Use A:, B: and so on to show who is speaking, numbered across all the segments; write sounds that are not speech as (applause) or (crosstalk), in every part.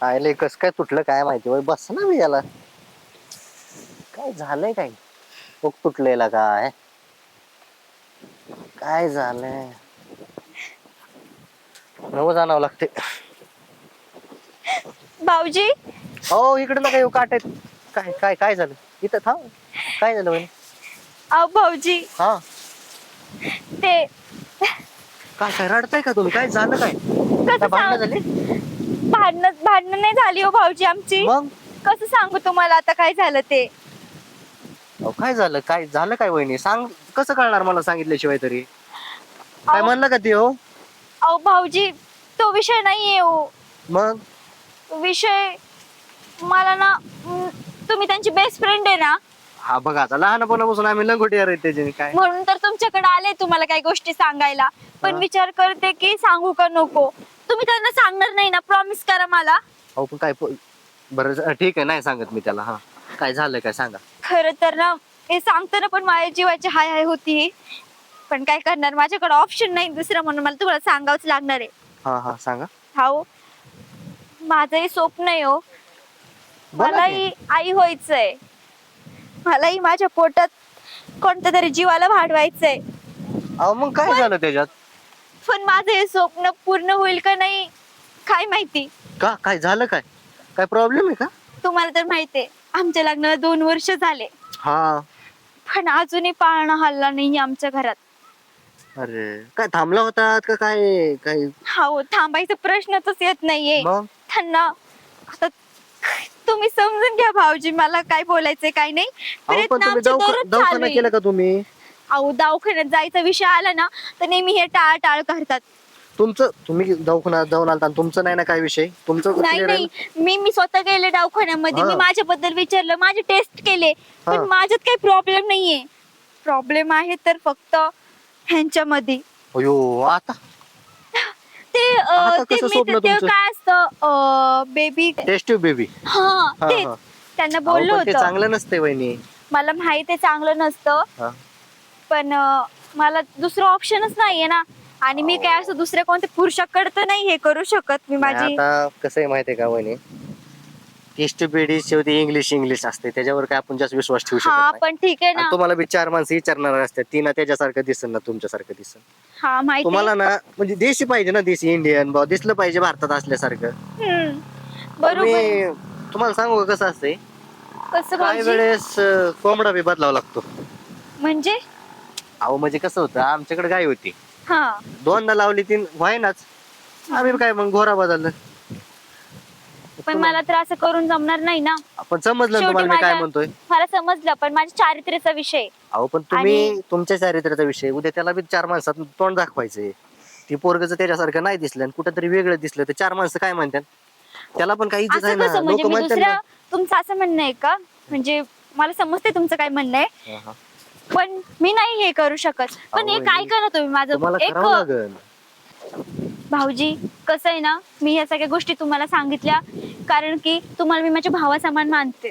A: आयले कस काय तुटलं काय माहिती? बाई बस ना मी याला. काय झालंय काय? बघ तुटलेला काय? काय झालंय? नवं जाणावं लागते
B: भाऊजी?
A: हो इकडे नका येऊ काट आहेत. काय काय काय झालं? इथं थांब. काय झालं बहिणी?
B: अहो भाऊजी.
A: हा.
B: ते
A: काय काय रडताय का तुम्ही? काय झालं काय?
B: कसं
A: काय भांडणं
B: सांग
A: झाली?
B: भांडण भांडणं नाही झाली हो भाऊजी आमची.
A: मग?
B: कसं सांगू तुम्हाला आता काय झालं ते?
A: अहो, काय झालं? काय झालं काय वहिनी? सांग कसं कळणार मला सांगितल्याशिवाय तरी? काय
B: अहो.
A: म्हणलं का ते हो?
B: अहो भाऊजी तो विषय नाहीये हो.
A: मग?
B: विषय मला ना तुम्ही त्यांची बेस्ट फ्रेंड आहे ना
A: हा बघा आता लहानपणापासून आम्ही लंगोटी आहे त्याचे काय.
B: म्हणून तर तुमच्याकडे आले तुम्हाला काही गोष्टी सांगायला. पण
A: हा.
B: विचार करते की सांगू का नको? तुम्ही त्यांना सांगणार नाही ना प्रॉमिस करा मला.
A: अहो पण काय प- बरं ज- ठीक आहे नाही सांगत मी त्याला हा. काय झालं काय सांगा.
B: खरं तर ना हे सांगताना पण माझ्या जीवाची हाय हाय होती पण काय करणार माझ्याकडे ऑप्शन नाही दुसरं म्हणून मला तुम्हाला सांगावंच लागणार आहे.
A: हा हा सांगा.
B: हाऊ माझंही स्वप्न आहे हो.
A: बोला की.
B: मलाही आई व्हायचंय. मलाही माझ्या पोटात कोणत्या तरी जीवाला वाढवायचंय
A: अहो मग काय झालं त्याच्यात?
B: पण माझं हे स्वप्न पूर्ण होईल का नाही काय माहिती?
A: का? काय झालं काय? काय प्रॉब्लेम आहे का?
B: तुम्हाला तर माहितीये आमच्या लग्नाला दोन वर्ष झाले.
A: हा.
B: पण अजूनही पाळणा हल्ला नाही आमच्या घरात.
A: अरे काय थांबला होतात का काय? काय
B: हो थांबायचा प्रश्नच येत नाहीये.
A: मग?
B: त्यांना आता तुम्ही समजून घ्या भाऊजी मला काय बोलायचंय काय नाही.
A: अहो पण
B: प्रयत्न
A: तुम्ही
B: आमचे
A: दवाखा-
B: दररोज
A: दवाखाना
B: चालू
A: केला
B: आहे.
A: का तुम्ही?
B: अहो दवाखान्यात जायचा विषय आला ना तर नेहमी हे टाळ टाळ करतात.
A: तुमचं तुम्ही दवाखाना जाऊन आलता आणि तुमचं नाही ना काय विषय? तुमचं
B: नाही
A: clear आहे
B: नाही. मी मी स्वतः गेले दवाखान्यामध्ये. मी
A: हा.
B: माझ्याबद्दल विचारलं. माझे टेस्ट केले. पण
A: हा.
B: माझ्यात काही प्रॉब्लेम नाहीये. प्रॉब्लेम आहे तर फक्त ह्यांच्यामध्ये?
A: अयो आता?
B: ते अं,
A: आता
B: ते
A: कसं
B: ते
A: तुमचं?
B: काय असतं बेबी
A: टेस्ट बेबी
B: हा
A: हा,
B: तेच.
A: हा.
B: त्यांना बोललो
A: ते
B: होतं.
A: चांगलं नसते वहिनी.
B: मला माहीत आहे चांगलं नसतं.
A: हा.
B: पण अं, मला दुसरं ऑप्शनच नाहीये ना. आणि मी काय असं दुसऱ्या कोणत्या पुरुषाकडे तर नाही हे करू शकत मी माझी
A: आता कसं आहे माहितीये का वहिनी? टेस्ट शेवटी इंग्लिश इंग्लिश असते. त्याच्यावर काय आपण जास्त विश्वास ठेवू शकत नाही.
B: पण ठीक आहे
A: आणि
B: ना
A: तुम्हाला बी चार माणसं विचारणार असतात. ती ना त्याच्यासारखं दिसन ना तुमच्यासारखं दिसन.
B: हा माहिती.
A: तुम्हाला ना म्हणजे देशी पाहिजे ना देशी इंडियन भाऊ दिसलं पाहिजे भारतात असल्यासारखं.
B: हम्म. बरोबर.
A: मी तुम्हाला सांगू का कसं असतंय?
B: कसं
A: काही
B: भाऊजी?
A: वेळेस अं, कोंबडा बी बदलावा लागतो.
B: म्हणजे?
A: अहो म्हणजे कसं होतं आमच्याकडे गाय होती.
B: हा.
A: दोनदा लावली तीन व्हायनाच. आम्ही काय मग घोरा बदललं.
B: पण मला तर असं करून जमणार नाही ना.
A: आपण समजलं ना
B: शेवटी
A: तुम्हाला मी काय
B: माझ्या-
A: म्हणतोय.
B: मला समजलं पण माझ्या चारित्र्याचा विषय. आहे.
A: अहो पण तुम्ही
B: आणि-
A: तुमच्या चारित्र्याचा विषय. उद्या त्याला बी चार माणसात तोंड दाखवायचंय. ती पोरग त्याच्यासारखं नाही दिसलं आणि कुठेतरी वेगळं दिसलं तर चार माणसं काय म्हणतात? त्याला पण काही इज्जत आहे
B: असं
A: ना?
B: कसं? म्हणजे
A: लोक
B: मी
A: म्हणतात
B: दुसऱ्या
A: ना
B: तुमचं असं म्हणणं आहे का? म्हणजे मला समजते तुमचं काय म्हणणं आहे.
A: हा, हा.
B: पण मी नाही हे करू शकत. पण
A: अहो,
B: एक ऐका ना तुम्ही माझं.
A: तुम्हाला
B: एक
A: करावं लागल.
B: भाऊजी कसं आहे ना? मी ह्या सगळ्या गोष्टी तुम्हाला सांगितल्या. कारण की तुम्हाला मी माझ्या भावासमान मानते.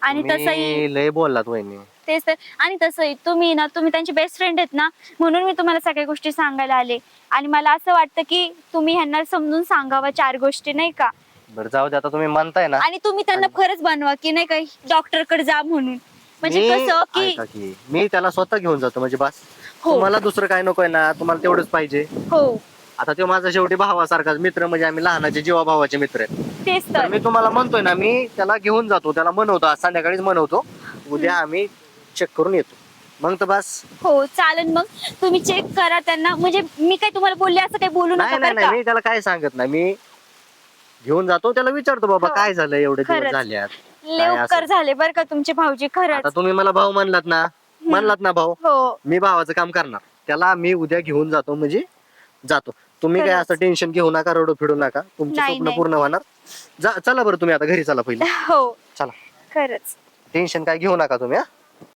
B: आणि तसंही
A: मी लय बोललात वहिनी.
B: तेच तर. आणि तसंही तुम्ही ना तुम्ही त्यांचे बेस्ट फ्रेंड आहेत ना म्हणून मी तुम्हाला सगळ्या गोष्टी सांगायला आले. आणि मला असं वाटतं की तुम्ही ह्यांना समजून सांगावं चार गोष्टी नाही का?
A: बरं जाऊ दे आता तुम्ही म्हणताय ना.
B: आणि तुम्ही त्यांना खरंच बनवा की नाही काही डॉक्टरकडे जा म्हणून. म्हणजे
A: मी-
B: कसं की
A: ऐका की मी त्याला स्वतः घेऊन जातो म्हणजे बस.
B: हो.
A: तुम्हाला दुसरं काय नकोय ना तुम्हाला तेवढंच पाहिजे.
B: हो.
A: आता तो माझा शेवटी भावासारखाच मित्र म्हणजे आम्ही लहानाचे जीवा भावाचे मित्र आहेत.
B: तेच
A: तर.
B: तर
A: मी तुम्हाला म्हणतोय ना मी त्याला घेऊन जातो त्याला मनवतो आज संध्याकाळीच मनवतो. उद्या आम्ही चेक करून येतो. मग तर बस.
B: हो चालेल मग. तुम्ही चेक करा त्यांना. म्हणजे मी काय तुम्हाला बोलले असं काही बोलू
A: नाही
B: नका
A: नाही
B: बरं
A: नाही
B: का?
A: मी त्याला काय सांगत नाही. मी घेऊन जातो त्याला विचारतो बाबा
B: हो.
A: काय झालं? एवढे दिवस
B: खरंच.
A: झाल्यात
B: लय
A: काय
B: उपकार
A: असं?
B: झाले बरं का तुमचे भाऊजी खरंच.
A: आता तुम्ही मला भाऊ म्हणलात ना म्हणलात ना भाऊ
B: हो.
A: मी भावाचं काम करणार. त्याला मी उद्या घेऊन जातो म्हणजे जातो. तुम्ही काय. असं टेन्शन घेऊ नका रडू फिडू नका. तुमचे
B: नाही,
A: स्वप्न
B: नाही.
A: पूर्ण होणार. जा चला बरं तुम्ही आता घरी चला पहिले. (laughs)
B: हो.
A: चला.
B: खरंच.
A: टेन्शन काय घेऊ नका तुम्ही हा?